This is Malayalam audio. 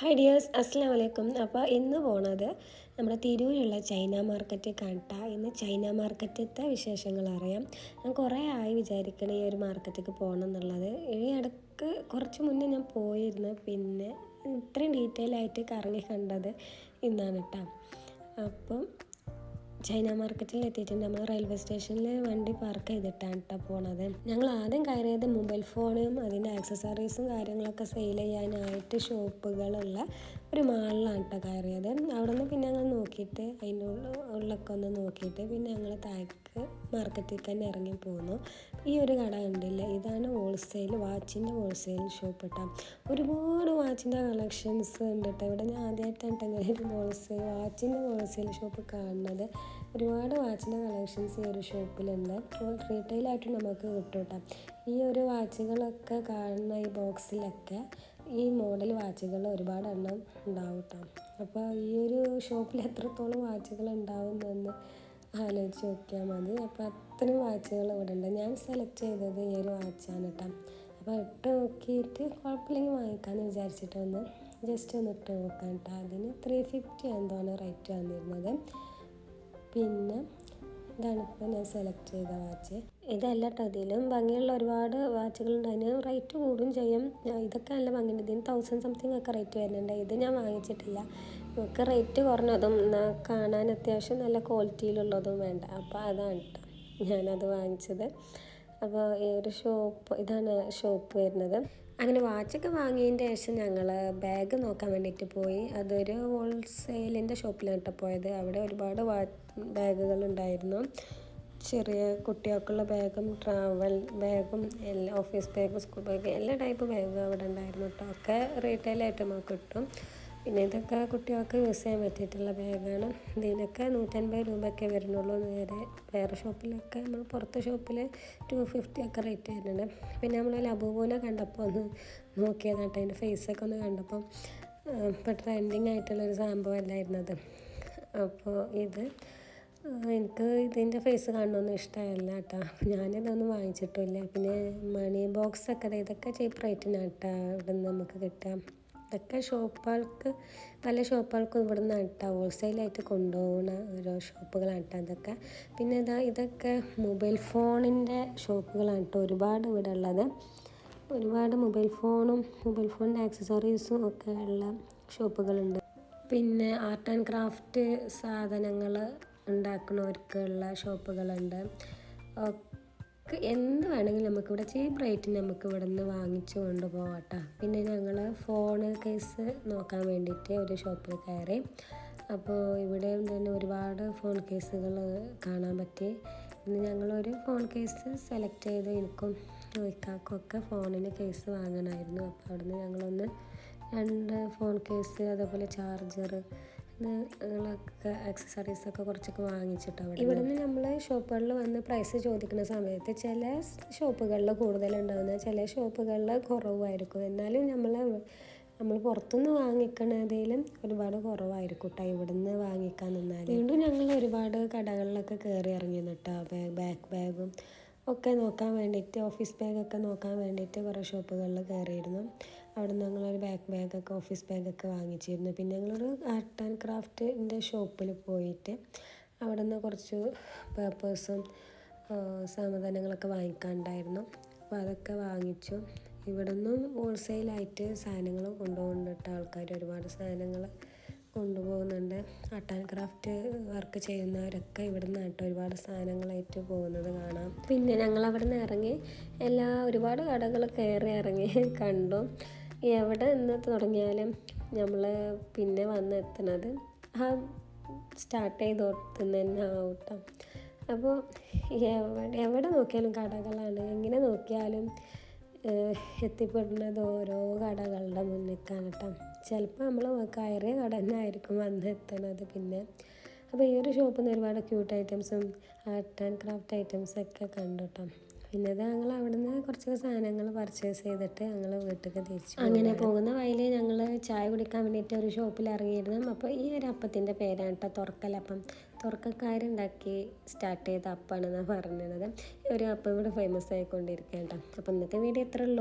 ഹായ് ഡിയേഴ്സ് അസ്സാം വലൈക്കും അപ്പോൾ ഇന്ന് പോണത് നമ്മുടെ തിരൂരുള്ള ചൈന മാർക്കറ്റ് കണ്ട. ഇന്ന് ചൈന മാർക്കറ്റത്തെ വിശേഷങ്ങൾ അറിയാം. ഞാൻ കുറേ ആയി വിചാരിക്കണം ഈ ഒരു മാർക്കറ്റിലേക്ക് പോകണം എന്നുള്ളത്. ഈ ഇടയ്ക്ക് കുറച്ച് മുന്നേ ഞാൻ പോയിരുന്നു. പിന്നെ ഇത്രയും ഡീറ്റെയിൽ ആയിട്ട് കറങ്ങി കണ്ടത് ഇന്നാണ് കേട്ടോ അപ്പം ചൈന മാർക്കറ്റിൽ എത്തിയിട്ടുണ്ട്. നമ്മൾ റെയിൽവേ സ്റ്റേഷനിൽ വണ്ടി പാർക്ക് ചെയ്തിട്ടാണ് കേട്ടോ പോണത്. ഞങ്ങൾ ആദ്യം കയറിയത് മൊബൈൽ ഫോണും അതിന്റെ ആക്സസറീസും കാര്യങ്ങളൊക്കെ സെയിൽ ചെയ്യാനായിട്ട് ഷോപ്പുകളുള്ള ഒരു മാളിലാണ് കേട്ടോ കയറിയത്. അവിടെ നിന്ന് പിന്നെ ഞങ്ങൾ നോക്കിയിട്ട് അതിന്റെ ഉള്ളൊക്കെ ഒന്ന് നോക്കിയിട്ട് പിന്നെ ഞങ്ങൾ താഴേക്ക് മാർക്കറ്റിൽ തന്നെ ഇറങ്ങി പോന്നു. ഈ ഒരു കട കണ്ടില്ല? ഇതാണ് ഹോൾസെയിൽ വാച്ചിന്റെ ഹോൾസെയിൽ ഷോപ്പ് കേട്ടോ ഒരുപാട് വാച്ചിന്റെ കളക്ഷൻസ് ഉണ്ട് കേട്ടോ ഇവിടെ ഞാൻ ആദ്യമായിട്ടാണ് ഇങ്ങനെ ഒരു ഹോൾസെയിൽ വാച്ചിന്റെ ഹോൾസെയിൽ ഷോപ്പ് കാണുന്നത്. ഒരുപാട് വാച്ചിന്റെ കളക്ഷൻസ് ഈ ഒരു ഷോപ്പിലുണ്ട്. റീറ്റെയിലായിട്ട് നമുക്ക് കിട്ടും കേട്ടോ ഈ ഒരു വാച്ചുകളൊക്കെ കാണുന്ന ഈ ബോക്സിലൊക്കെ ഈ മോഡൽ വാച്ചുകൾ ഒരുപാട് എണ്ണം ഉണ്ടാവും കേട്ടോ അപ്പോൾ ഈ ഒരു ഷോപ്പിൽ എത്രത്തോളം വാച്ചുകൾ ഉണ്ടാവുമെന്ന് ആലോചിച്ച് നോക്കിയാൽ മതി. അപ്പോൾ അത്രയും വാച്ചുകൾ ഇവിടെ ഉണ്ട് ഞാൻ സെലക്ട് ചെയ്തത് ഈ ഒരു വാച്ചാണ് കേട്ടോ. അപ്പോൾ ഇട്ട് നോക്കിയിട്ട് കുഴപ്പമില്ലെങ്കിൽ വാങ്ങിക്കാമെന്ന് വിചാരിച്ചിട്ട് ഒന്ന് ജസ്റ്റ് ഒന്ന് ഇട്ട് നോക്കാം കേട്ടോ. അതിന് ത്രീ ഫിഫ്റ്റി എന്തോന്ന് റേറ്റ് വന്നിരുന്നത്. പിന്നെ ഇതാണ് ഇപ്പോൾ ഞാൻ സെലക്ട് ചെയ്ത വാച്ച് ഇതല്ല കേട്ടോ ഇതിലും ഭംഗിയുള്ള ഒരുപാട് വാച്ചുകളുണ്ട് അതിന് റേറ്റ് കൂടും ചെയ്യും. ഇതൊക്കെ നല്ല ഭംഗിയുണ്ട്. ഇതിന് തൗസൻഡ് സംതിങ് ഒക്കെ റേറ്റ് വരുന്നുണ്ട്. ഇത് ഞാൻ വാങ്ങിച്ചിട്ടില്ല. നമുക്ക് റേറ്റ് കുറഞ്ഞതും കാണാൻ അത്യാവശ്യം നല്ല ക്വാളിറ്റിയിലുള്ളതും വേണ്ട. അപ്പോൾ അതാണ് കേട്ടോ ഞാനത് വാങ്ങിച്ചത്. അപ്പോൾ ഈ ഒരു ഷോപ്പ് ഇതാണ് ഷോപ്പ് വരുന്നത്. അങ്ങനെ വാച്ചൊക്കെ വാങ്ങിയതിന്റെ ശേഷം ഞങ്ങൾ ബാഗ് നോക്കാൻ വേണ്ടിയിട്ട് പോയി. അതൊരു ഹോൾസെയിലിന്റെ ഷോപ്പിലാണ് കേട്ടോ പോയത്. അവിടെ ഒരുപാട് വാ ബാഗുകൾ ഉണ്ടായിരുന്നു. ചെറിയ കുട്ടികൾക്കുള്ള ബാഗും ട്രാവൽ ബാഗും എല്ലാ ഓഫീസ് ബാഗ് സ്കൂൾ ബാഗ് എല്ലാ ടൈപ്പ് ബാഗും അവിടെ ഉണ്ടായിരുന്നു കേട്ടോ ഒക്കെ റീറ്റെയിലായിട്ട് നമുക്ക് കിട്ടും. പിന്നെ ഇതൊക്കെ കുട്ടികൾക്ക് യൂസ് ചെയ്യാൻ പറ്റിയിട്ടുള്ള ബാഗാണ്. ഇതിനൊക്കെ നൂറ്റൻപത് രൂപയൊക്കെ വരുന്നുള്ളൂ നേരെ. വേറെ ഷോപ്പിലൊക്കെ നമ്മൾ പുറത്തെ ഷോപ്പിൽ ടു ഫിഫ്റ്റി ഒക്കെ റേറ്റ് വരുന്നുണ്ട്. പിന്നെ നമ്മൾ ലബുബൂനെ കണ്ടപ്പോൾ ഒന്ന് നോക്കിയതാണ് കേട്ടോ. അതിന്റെ ഫേസൊക്കെ ഒന്ന് കണ്ടപ്പം ഇപ്പോൾ ട്രെൻഡിങ് ആയിട്ടുള്ളൊരു സംഭവം അല്ലായിരുന്നത് അപ്പോൾ ഇത് എനിക്ക് ഇതിന്റെ ഫേസ് കാണണമെന്ന് ഇഷ്ടമല്ല കേട്ടോ. ഞാനിതൊന്നും വാങ്ങിച്ചിട്ടില്ല. പിന്നെ മണി ബോക്സൊക്കെ ഇതൊക്കെ ചീപ്പ് റേറ്റിനാണ് ഇവിടെ നിന്ന് നമുക്ക് കിട്ടാം. ഇതൊക്കെ ഷോപ്പുകൾക്ക് പല ഷോപ്പുകൾക്കും ഇവിടെ നിന്ന് കേട്ടോ ഹോൾസെയിലായിട്ട് കൊണ്ടുപോകുന്ന ഓരോ ഷോപ്പുകളാണ് കേട്ടോ പിന്നെ ഇതാ ഇതൊക്കെ മൊബൈൽ ഫോണിന്റെ ഷോപ്പുകളാണ് കേട്ടോ ഒരുപാട് ഇവിടെ ഉള്ളത്. ഒരുപാട് മൊബൈൽ ഫോണും മൊബൈൽ ഫോണിന്റെ ആക്സസറീസും ഒക്കെ ഉള്ള ഷോപ്പുകളുണ്ട്. പിന്നെ ആർട്ട് ആൻഡ് ക്രാഫ്റ്റ് സാധനങ്ങൾ ഉണ്ടാക്കുന്നവർക്കുള്ള ഷോപ്പുകളുണ്ട്. എന്ത് വേണമെങ്കിലും നമുക്കിവിടെ ചീപ്പ് റേറ്റിന് നമുക്ക് ഇവിടെ നിന്ന് വാങ്ങിച്ചു കൊണ്ടുപോകട്ടോ പിന്നെ ഞങ്ങൾ ഫോൺ കേസ് നോക്കാൻ വേണ്ടിയിട്ട് ഒരു ഷോപ്പിൽ കയറി. അപ്പോൾ ഇവിടെ തന്നെ ഒരുപാട് ഫോൺ കേസുകൾ കാണാൻ പറ്റി. ഇന്ന് ഞങ്ങളൊരു ഫോൺ കേസ് സെലക്ട് ചെയ്ത് എനിക്കും ചോദിക്കാക്കൊക്കെ ഫോണിന് കേസ് വാങ്ങണമായിരുന്നു. അപ്പോൾ അവിടുന്ന് ഞങ്ങളൊന്ന് രണ്ട് ഫോൺ കേസ് അതേപോലെ ചാർജർ നിങ്ങളൊക്കെ ആക്സസറീസൊക്കെ കുറച്ചൊക്കെ വാങ്ങിച്ചിട്ടാണ് ഇവിടെ നിന്ന് നമ്മൾ ഷോപ്പുകളിൽ വന്ന് പ്രൈസ് ചോദിക്കുന്ന സമയത്ത് ചില ഷോപ്പുകളിൽ കൂടുതലുണ്ടാവുന്ന ചില ഷോപ്പുകളിൽ കുറവായിരിക്കും. എന്നാലും നമ്മൾ നമ്മൾ പുറത്തുനിന്ന് വാങ്ങിക്കണതിലും ഒരുപാട് കുറവായിരിക്കും കേട്ടോ ഇവിടെ നിന്ന് വാങ്ങിക്കാൻ നിന്നാൽ വീണ്ടും ഞങ്ങൾ ഒരുപാട് കടകളിലൊക്കെ കയറി ഇറങ്ങി കേട്ടോ ബാഗ് ബാക്ക് ബാഗും ഒക്കെ നോക്കാൻ വേണ്ടിയിട്ട് ഓഫീസ് ബാഗൊക്കെ നോക്കാൻ വേണ്ടിയിട്ട് കുറേ ഷോപ്പുകളിൽ കയറിയിരുന്നു. അവിടെ നിന്ന് ഞങ്ങളൊരു ബാക്ക് ബാഗൊക്കെ ഓഫീസ് ബാഗൊക്കെ വാങ്ങിച്ചിരുന്നു. പിന്നെ ഞങ്ങളൊരു ആർട്ട് ആൻഡ് ക്രാഫ്റ്റിന്റെ ഷോപ്പിൽ പോയിട്ട് അവിടെ നിന്ന് കുറച്ച് പേപ്പേഴ്സും സാധനങ്ങളൊക്കെ വാങ്ങിക്കാനുണ്ടായിരുന്നു അപ്പോൾ അതൊക്കെ വാങ്ങിച്ചു. ഇവിടെ നിന്നും ഹോൾസെയിലായിട്ട് സാധനങ്ങൾ കൊണ്ടുപോകേണ്ടിട്ട് ആൾക്കാർ ഒരുപാട് സാധനങ്ങൾ കൊണ്ടുപോകുന്നുണ്ട്. ആർട്ട് ആൻഡ് ക്രാഫ്റ്റ് വർക്ക് ചെയ്യുന്നവരൊക്കെ ഇവിടെ നിന്നായിട്ട് ഒരുപാട് സാധനങ്ങളായിട്ട് പോകുന്നത് കാണാം. പിന്നെ ഞങ്ങൾ അവിടെ നിന്ന് ഇറങ്ങി എല്ലാ ഒരുപാട് കടകൾ കയറി ഇറങ്ങി കണ്ടു. എവിടെ നിന്ന് തുടങ്ങിയാലും നമ്മൾ പിന്നെ വന്ന് എത്തുന്നത് ആ സ്റ്റാർട്ട് ചെയ്ത് കൊടുത്തുനിന്ന് തന്നെ ആവട്ടോ. അപ്പോൾ എവിടെ എവിടെ നോക്കിയാലും കടകളാണ്. എങ്ങനെ നോക്കിയാലും എത്തിപ്പെടുന്നത് ഓരോ കടകളുടെ മുന്നിലേക്കാണ് കേട്ടോ ചിലപ്പോൾ നമ്മൾ കയറിയ കട തന്നെ ആയിരിക്കും വന്ന് എത്തുന്നത് പിന്നെ. അപ്പോൾ ഈ ഒരു ഷോപ്പിൽ നിന്ന് ഒരുപാട് ക്യൂട്ട് ഐറ്റംസും ആർട്ട് ആൻഡ് ക്രാഫ്റ്റ് ഐറ്റംസൊക്കെ കണ്ടു കേട്ടോ പിന്നെ ഞങ്ങൾ അവിടെ നിന്ന് കുറച്ച് സാധനങ്ങൾ പർച്ചേസ് ചെയ്തിട്ട് ഞങ്ങൾ വീട്ടിലേക്ക് തിരിച്ചു അങ്ങനെ പോകുന്ന വഴിയിൽ ഞങ്ങൾ ചായ കുടിക്കാൻ വേണ്ടിയിട്ട് ഒരു ഷോപ്പിൽ ഇറങ്ങിയിരുന്നു. അപ്പോൾ ഈ ഒരു അപ്പത്തിന്റെ പേരാണ് കേട്ടോ തുറക്കലപ്പം. തുറക്കക്കാരുണ്ടാക്കി സ്റ്റാർട്ട് ചെയ്ത അപ്പാണെന്നാണ് പറഞ്ഞത് ഒരു അപ്പം ഇവിടെ ഫേമസ് ആയിക്കൊണ്ടിരിക്കുകയാണ് കേട്ടോ അപ്പോൾ ഇന്നത്തെ വീഡിയോ എത്ര ഉള്ളൂ.